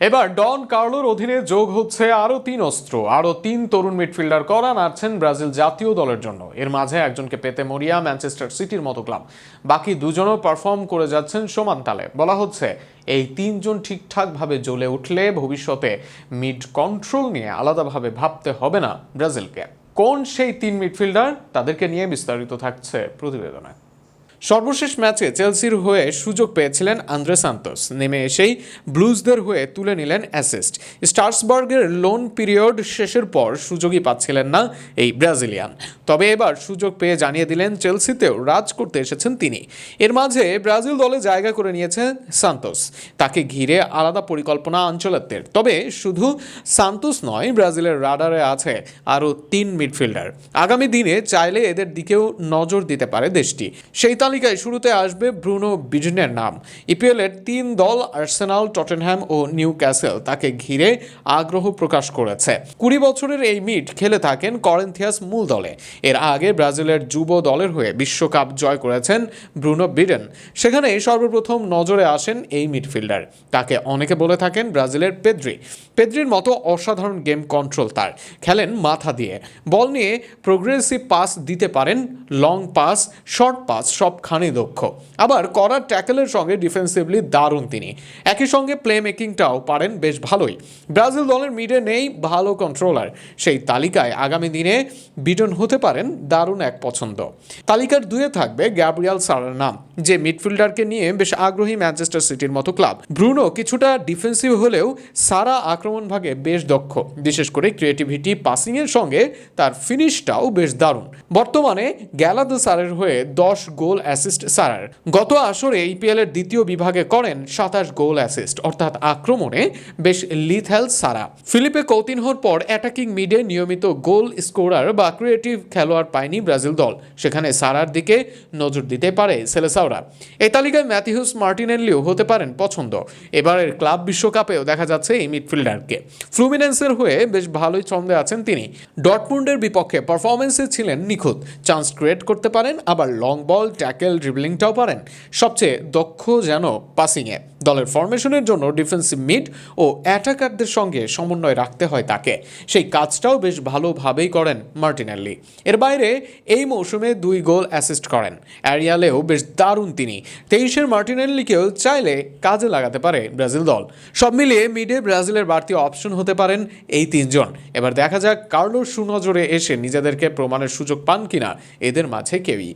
এবার ডন কার্লোর অধীনে যোগ হচ্ছে আরও তিন অস্ত্র, আরও তিন তরুণ মিডফিল্ডার করা নাড়ছেন ব্রাজিল জাতীয় দলের জন্য। এর মাঝে একজনকে পেতে মরিয়া, ম্যানচেস্টার সিটির মতো ক্লাব। বাকি দুজনও পারফর্ম করে যাচ্ছেন সমান তালে। বলা হচ্ছে, এই তিনজন ঠিকঠাকভাবে জ্বলে উঠলে ভবিষ্যতে মিড কন্ট্রোল নিয়ে আলাদাভাবে ভাবতে হবে না ব্রাজিলকে। কোন সেই তিন মিডফিল্ডার, তাদেরকে নিয়ে বিস্তারিত থাকছে প্রতিবেদনে। সর্বশেষ ম্যাচে চেলসির হয়ে সুযোগ পেয়েছিলেন আন্দ্রে সান্তোস। নেমে এসেই ব্লুজদের হয়ে তুলে নিলেন অ্যাসিস্ট স্টার্সবার্গের লোন পিরিয়ড শেষের পর সুযোগই পাচ্ছিলেন না এই ব্রাজিলিয়ান। তবে এবার সুযোগ পেয়ে জানিয়ে দিলেন চেলসিতেও রাজ করতে এসেছেন তিনি। এর মাঝে ব্রাজিল দলে জায়গা করে নিয়েছেন সান্তোস। তাকে ঘিরে আলাদা পরিকল্পনা আঞ্চলাত্বের তবে শুধু সান্তোস নয়, ব্রাজিলের রাডারে আছে আরও তিন মিডফিল্ডার। আগামী দিনে চাইলে এদের দিকেও নজর দিতে পারে দেশটি। সেই তালিকায় শুরুতে আসবে ব্রুনো বিজনের নাম। ইপিএল এর তিন দল, আর্সেনাল, টটেনহ্যাম ও নিউ ক্যাসেল তাকে ঘিরে আগ্রহ প্রকাশ করেছে। কুড়ি বছরের এই মিড খেলে থাকেন করেন্থিয়াস মূল দলে। এর আগে ব্রাজিলের যুব দলের হয়ে বিশ্বকাপ জয় করেছেন ব্রুনো বিডেন। সেখানে সর্বপ্রথম নজরে আসেন এই মিডফিল্ডার। তাকে অনেকে বলে থাকেন ব্রাজিলের পেদ্রি। পেদ্রির মতো অসাধারণ গেম কন্ট্রোল তার। খেলেন মাথা দিয়ে। বল নিয়ে প্রোগ্রেসিভ পাস দিতে পারেন লং পাস শর্ট পাস সবখানে দক্ষ। আবার করার ট্যাকেলের সঙ্গে ডিফেন্সিভলি দারুণ তিনি। একই সঙ্গে প্লে মেকিংটাও পারেন বেশ ভালোই। ব্রাজিল দলের মিডে নেই ভালো কন্ট্রোলার সেই তালিকায় আগামী দিনে বিটন হতে পারেন দারুণ এক পছন্দ। তালিকার দুয়ে থাকবে গ্যাব্রিয়াল সারার নাম যে মিডফিল্ডারকে নিয়ে বেশ আগ্রহী ম্যানচেস্টার সিটির মতো ক্লাব। ব্রুনো কিছুটা ডিফেন্সিভ হলেও সারা আক্রমণ ভাগে বেশ দক্ষ। বিশেষ করে ক্রিয়েটিভিটি পাসিংয়ের সঙ্গে তার ফিনিশটাও বেশ দারুণ। বর্তমানে গ্যালাদো সারের হয়ে দশ গোল অ্যাসিস্ট সারার। গত আসরে ইপিএল এর দ্বিতীয় বিভাগে করেন সাতাশ গোল অ্যাসিস্ট অর্থাৎ আক্রমণে বেশ লিথ্যাল সারা। ফিলিপে কৌতিনহর পর অ্যাটাকিং মিডে নিয়মিত গোল স্কোরার বা ক্রিয়েটিভ খেলোয়াড় পায়নি ব্রাজিল দল। সেখানে সারার দিকে নজর দিতে পারে সেলেসাওরা। এই তালিকায় ম্যাথিউস মার্টিনেল্লিও হতে পারেন পছন্দ। এবারের ক্লাব বিশ্বকাপেও দেখা যাচ্ছে এই মিডফিল্ডারকে। ফ্লুমিনেন্সের হয়ে বেশ ভালোই ছন্দে আছেন তিনি। ডটমুন্ডের বিপক্ষে পারফরমেন্সে ছিলেন নিখুঁত। চান্স ক্রিয়েট করতে পারেন, আবার লং বল ট্যাকেল ড্রিবলিংটাও পারেন। সবচেয়ে দক্ষ যেন পাসিংয়ে দলের ফরমেশনের জন্য ডিফেন্সিভ মিড ও অ্যাটাকারদের সঙ্গে সমন্বয় রাখতে হয় তাকে। সেই কাজটাও বেশ ভালোভাবেই করেন মার্টিনেল্লি এর বাইরে এই মৌসুমে দুই গোল অ্যাসিস্ট করেন। অ্যারিয়ালেও বেশ দারুণ তিনি। তেইশের মার্টিনেল্লিকেও চাইলে কাজে লাগাতে পারে ব্রাজিল দল। সব মিলিয়ে মিডে ব্রাজিলের বাড়তি অপশন হতে পারেন এই তিনজন। এবার দেখা যাক কার্লোর সুনজরে এসে নিজেদেরকে প্রমাণের সুযোগ পান কিনা। এদের মাঝে কেউই।